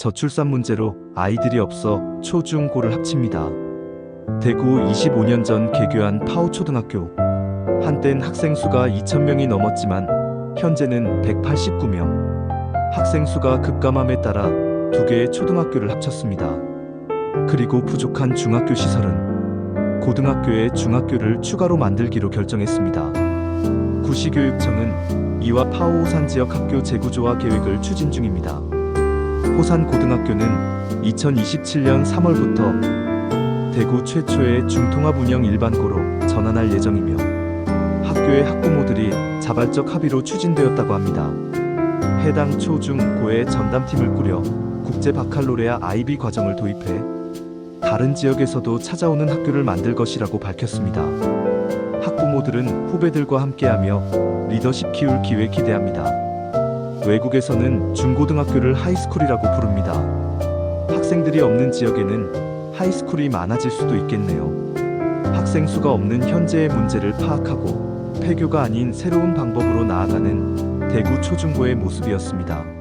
저출산 문제로 아이들이 없어 초중고를 합칩니다. 대구 25년 전 개교한 파오초등학교. 한땐 학생 수가 2,000명이 넘었지만 현재는 189명. 학생 수가 급감함에 따라 두 개의 초등학교를 합쳤습니다. 그리고 부족한 중학교 시설은 고등학교에 중학교를 추가로 만들기로 결정했습니다. 구시교육청은 이와 파오 호산 지역 학교 재구조화 계획을 추진 중입니다. 호산 고등학교는 2027년 3월부터 대구 최초의 중통합 운영 일반고로 전환할 예정이며 학교의 학부모들이 자발적 합의로 추진되었다고 합니다. 해당 초중고의 전담팀을 꾸려 국제 바칼로레아 IB 과정을 도입해 다른 지역에서도 찾아오는 학교를 만들 것이라고 밝혔습니다. 학부모들은 후배들과 함께하며 리더십 키울 기회 기대합니다. 외국에서는 중고등학교를 하이스쿨이라고 부릅니다. 학생들이 없는 지역에는 하이스쿨이 많아질 수도 있겠네요. 학생 수가 없는 현재의 문제를 파악하고 폐교가 아닌 새로운 방법으로 나아가는 대구 초중고의 모습이었습니다.